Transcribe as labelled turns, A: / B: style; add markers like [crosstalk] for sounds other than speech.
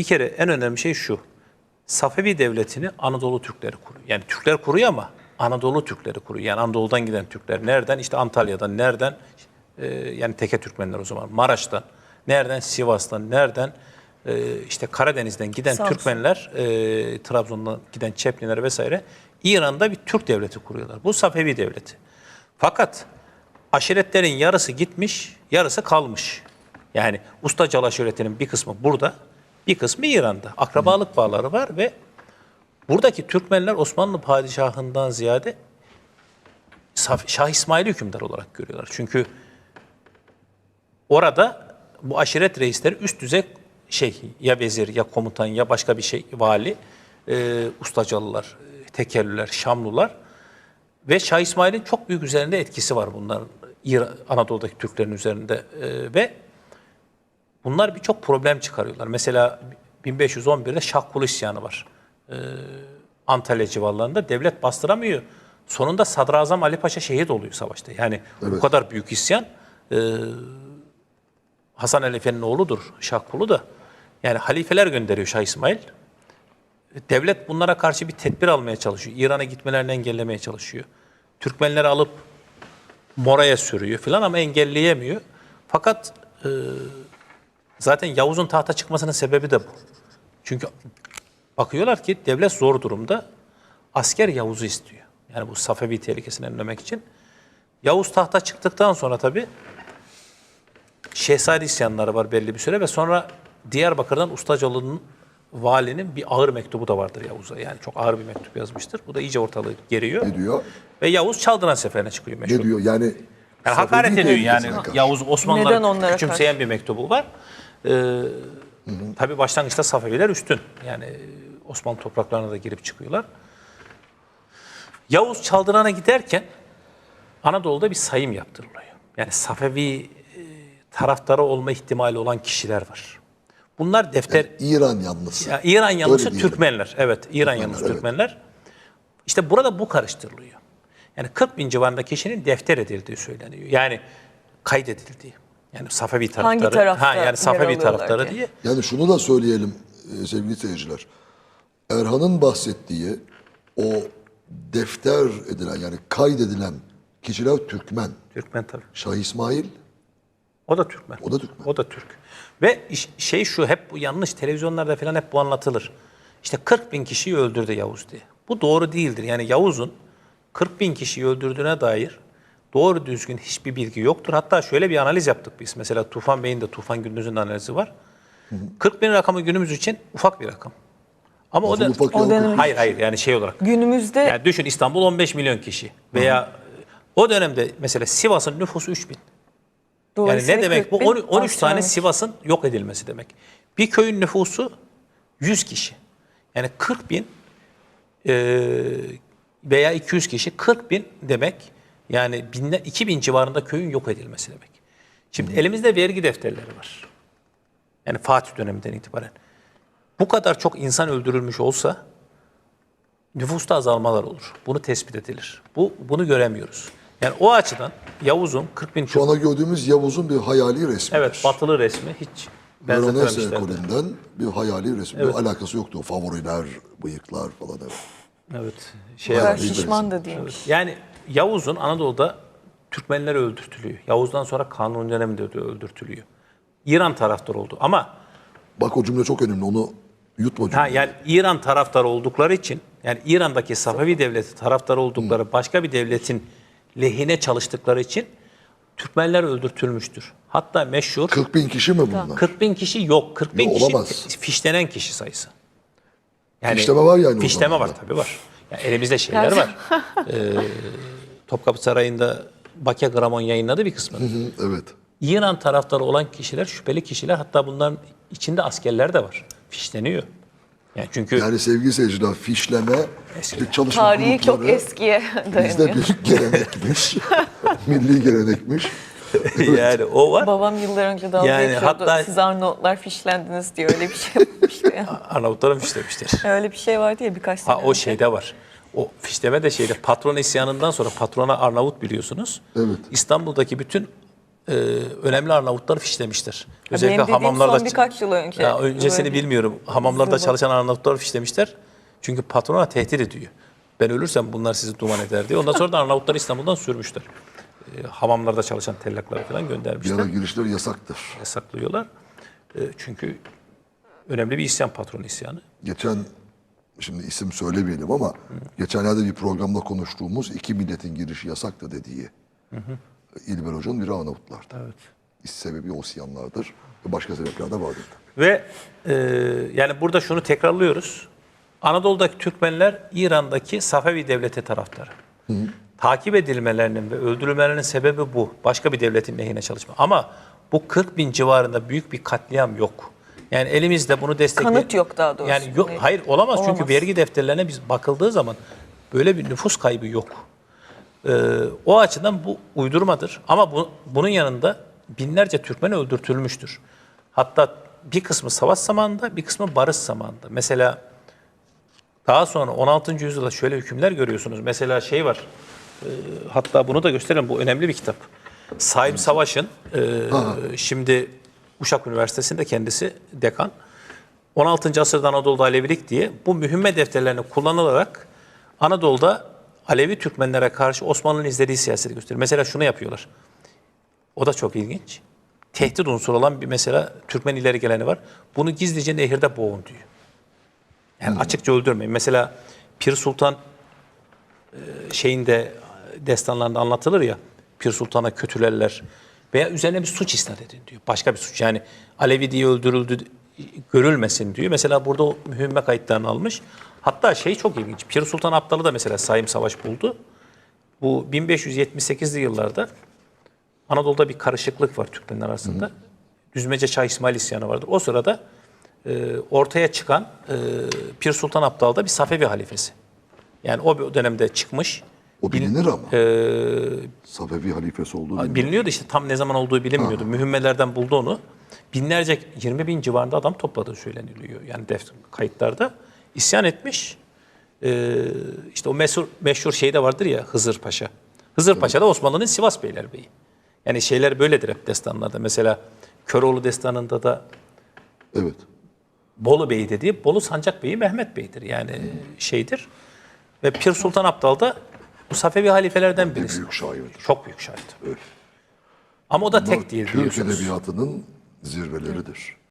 A: Bir kere en önemli şey şu. Safevi devletini Anadolu Türkleri kuruyor. Yani Türkler kuruyor ama Anadolu Türkleri kuruyor. Yani Anadolu'dan giden Türkler. Nereden? İşte Antalya'dan. Nereden? Ee, yani teke Türkmenler o zaman. Maraş'tan. Nereden? Sivas'tan. Nereden? Ee, işte Karadeniz'den giden
B: Samsun.
A: Türkmenler, e, Trabzon'dan giden Çeplinler vesaire İran'da bir Türk devleti kuruyorlar. Bu Safevi devleti. Fakat aşiretlerin yarısı gitmiş, yarısı kalmış. Yani Ustacalı aşiretinin bir kısmı burada, bir kısmı İran'da. Akrabalık bağları var ve buradaki Türkmenler Osmanlı padişahından ziyade Şah İsmail hükümdar olarak görüyorlar. Çünkü orada bu aşiret reisleri üst düzey şey ya vezir ya komutan ya başka bir şey vali, e, Ustacalılar, Tekerlüler, Şamlular ve Şah İsmail'in çok büyük üzerinde etkisi var bunların İran, Anadolu'daki Türklerin üzerinde E, ve bunlar birçok problem çıkarıyorlar. Mesela 1511'de Şah Kulu isyanı var. E, Antalya civarlarında devlet bastıramıyor. Sonunda Sadrazam Ali Paşa şehit oluyor savaşta. Yani bu kadar büyük isyan e, Hasan el Efe'nin oğludur Şah Kulu da. Yani halifeler gönderiyor Şah İsmail. Devlet bunlara karşı bir tedbir almaya çalışıyor. İran'a gitmelerini engellemeye çalışıyor. Türkmenleri alıp Mora'ya sürüyor falan ama engelleyemiyor. Fakat e, zaten Yavuz'un tahta çıkmasının sebebi de bu. Çünkü bakıyorlar ki devlet zor durumda. Asker Yavuz'u istiyor. Yani bu Safevi tehlikesini önlemek için. Yavuz tahta çıktıktan sonra tabii Şehzade isyanları var belli bir süre ve sonra Diyarbakır'dan Ustacalı'nın valinin bir ağır mektubu da vardır Yavuz'a. Yani çok ağır bir mektup yazmıştır. Bu da iyice ortalığı geriyor.
C: Ne diyor?
A: Ve Yavuz Çaldıran seferine çıkıyor meşhur.
C: Ne diyor? Yani,
A: Yani hakaret ediyor yani. Yavuz Osmanlıları küçümseyen bir mektubu var. Ee, tabii başlangıçta Safeviler üstün. Yani e, Osmanlı topraklarına da girip çıkıyorlar. Yavuz Çaldıran'a giderken Anadolu'da bir sayım yaptırılıyor. Yani Safevi e, taraftarı olma ihtimali olan kişiler var. Bunlar defter
C: İran yanlısı.
A: ya İran yanlısı. Türkmenler. Evet, İran yanlısı
C: evet.
A: Türkmenler. İşte burada bu karıştırılıyor. Yani 40 bin civarında kişinin defter edildiği söyleniyor. Yani kaydedildiği. Yani Safevi taraftarı.
B: tarafta
A: ha, yani Safevi taraftarı
B: diye.
A: diye.
C: Yani şunu da söyleyelim e, sevgili seyirciler. Erhan'ın bahsettiği o defter edilen yani kaydedilen kişiler Türkmen.
A: Türkmen tabii.
C: Şah İsmail
A: O da Türkmen.
C: O da Türkmen.
A: O da Türk. Ve şey şu hep bu yanlış televizyonlarda falan hep bu anlatılır. İşte 40 bin kişiyi öldürdü Yavuz diye. Bu doğru değildir. Yani Yavuz'un 40 bin kişiyi öldürdüğüne dair doğru düzgün hiçbir bilgi yoktur. Hatta şöyle bir analiz yaptık biz. Mesela Tufan Bey'in de Tufan Gündüz'ün de analizi var. 40 bin rakamı günümüz için ufak bir rakam. Ama o, da,
C: ufak
B: o dönem-
A: hayır hayır yani şey olarak
B: Günümüzde
A: yani düşün İstanbul 15 milyon kişi veya o dönemde mesela Sivas'ın nüfusu 3 bin. Yani ne demek bu?
B: 40 bin
A: 13 13 tane. Sivas'ın yok edilmesi demek. Bir köyün nüfusu 100 kişi. Yani 40 bin eee, veya 200 kişi 40 bin demek. Yani binle, 2000 civarında köyün yok edilmesi demek. Şimdi elimizde vergi defterleri var. Yani Fatih döneminden itibaren. Bu kadar çok insan öldürülmüş olsa nüfusta azalmalar olur. Bunu tespit edilir. Bu bunu göremiyoruz. Yani o açıdan Yavuz'un 40 bin
C: Şu anda gördüğümüz Yavuz'un bir hayali resmi.
A: Evet, batılı resmi hiç
C: Veronese
A: benzetememişlerdi.
C: ekolünden bir hayali resmi. Bir alakası yoktu. Favoriler, bıyıklar falan. Evet.
A: Evet. Şey
B: kadar
C: bir
B: şişman da değilmiş.
A: yani Yavuz'un Anadolu'da Türkmenler öldürtülüyor. Yavuz'dan sonra Kanuni döneminde de öldürtülüyor. İran taraftarı oldu ama
C: Bak o cümle çok önemli. Onu yutma
A: ha,
C: cümleyi.
A: yani İran taraftarı oldukları için yani İran'daki Safevi devleti taraftarı oldukları başka bir devletin lehine çalıştıkları için Türkmenler öldürtülmüştür. Hatta meşhur
C: 40 bin kişi mi bunlar?
A: 40 bin kişi yok. 40 bin
C: Yok,
A: kişi
C: olamaz.
A: fişlenen kişi sayısı. Yani
C: Fişleme var yani
A: Fişleme var tabii var. Yani elimizde şeyler var. ee, Topkapı Sarayı'nda Bakya Gramon yayınladı bir kısmını.
C: Hı, Evet.
A: İran taraftarı olan kişiler, şüpheli kişiler hatta bunların içinde askerler de var. Fişleniyor. Yani çünkü
C: Yani sevgili seyirciler fişleme, işte çalışma
B: Tarihi çok eskiye
C: bizde
B: dayanıyor.
C: bir [laughs] gelenekmiş. [laughs] milli gelenekmiş.
A: yani o var.
B: Babam yıllar önce dalga
A: Yani
B: geçiyordu.
A: hatta-
B: Siz Arnavutlar fişlendiniz diye öyle bir şey [laughs] yapmıştı ya.
A: Arnavutlara fişlemişler. [laughs]
B: Öyle bir şey vardı ya birkaç sene
A: Ha, o
B: önce.
A: şeyde var. O fişleme de şeyde patron isyanından sonra patrona Arnavut biliyorsunuz.
C: Evet.
A: İstanbul'daki bütün e, önemli Arnavutları fişlemiştir.
B: benim dediğim son birkaç yıl önce.
A: Ya öncesini
B: Böyle
A: bilmiyorum. Hamamlarda
B: bu.
A: çalışan Arnavutları fişlemişler. Çünkü patrona tehdit ediyor. Ben ölürsem bunlar sizi duman eder diye. Ondan sonra da Arnavutları İstanbul'dan sürmüşler. E, hamamlarda çalışan tellakları falan göndermişler.
C: ara girişler yasaktır.
A: Yasaklıyorlar. E, çünkü önemli bir isyan patron isyanı.
C: Geçen şimdi isim söylemeyelim ama geçenlerde bir programda konuştuğumuz iki milletin girişi yasaktı dediği İlber Hoca'nın biri Arnavutlardı.
A: Evet.
C: İş sebebi Osyanlardır ve başka sebepler de vardır.
A: Ve e, yani burada şunu tekrarlıyoruz. Anadolu'daki Türkmenler İran'daki Safevi devleti taraftarı. Takip edilmelerinin ve öldürülmelerinin sebebi bu. Başka bir devletin lehine çalışma. Ama bu 40 bin civarında büyük bir katliam yok. Yani elimizde bunu destekleyen...
B: Kanıt yok daha doğrusu.
A: Yani yok, hayır olamaz, çünkü
B: Olamaz.
A: vergi defterlerine biz bakıldığı zaman böyle bir nüfus kaybı yok. Ee, o açıdan bu uydurmadır. Ama bu, bunun yanında binlerce Türkmen öldürtülmüştür. Hatta bir kısmı savaş zamanında, bir kısmı barış zamanında. Mesela daha sonra 16. yüzyılda şöyle hükümler görüyorsunuz. Mesela şey var, e, hatta bunu da gösterelim, bu önemli bir kitap. Saim Savaş'ın, e, şimdi Uşak Üniversitesi'nde kendisi dekan. 16. asırda Anadolu'da Alevilik diye bu mühimme defterlerini kullanılarak Anadolu'da Alevi Türkmenlere karşı Osmanlı'nın izlediği siyaseti gösteriyor. Mesela şunu yapıyorlar. O da çok ilginç. Tehdit unsuru olan bir mesela Türkmen ileri geleni var. Bunu gizlice nehirde boğun diyor. Yani açıkça öldürmeyin. Mesela Pir Sultan e, şeyinde destanlarında anlatılır ya Pir Sultan'a kötülerler veya üzerine bir suç isnat edin diyor. Başka bir suç yani Alevi diye öldürüldü görülmesin diyor. Mesela burada o mühimme kayıtlarını almış. Hatta şey çok ilginç. Pir Sultan Abdal'ı da mesela Saim Savaş buldu. Bu 1578'li yıllarda Anadolu'da bir karışıklık var Türkmenler arasında. Düzmece Şah İsmail isyanı vardır. O sırada e, ortaya çıkan e, Pir Sultan Abdal da bir Safevi halifesi. Yani o dönemde çıkmış.
C: O bilinir ama.
A: E,
C: Safevi halifesi olduğu bilinir.
A: biliniyordu işte tam ne zaman olduğu bilinmiyordu. Mühimmelerden buldu onu. Binlerce 20 bin civarında adam topladığı söyleniliyor. Yani defter kayıtlarda isyan etmiş. E, işte o meşhur, meşhur şey de vardır ya Hızır Paşa. Hızır Paşa da Osmanlı'nın Sivas Beylerbeyi. Yani şeyler böyledir hep destanlarda. Mesela Köroğlu destanında da
C: Evet.
A: Bolu Bey dediği Bolu Sancak Bey'i Mehmet Bey'dir. Yani şeydir. Ve Pir Sultan Abdal da bu Safevi halifelerden
C: Bir
A: birisi.
C: büyük şairdir.
A: Çok büyük şahit.
C: Evet.
A: Ama o da tek değil
C: Türk
A: biliyorsunuz.
C: edebiyatının zirveleridir.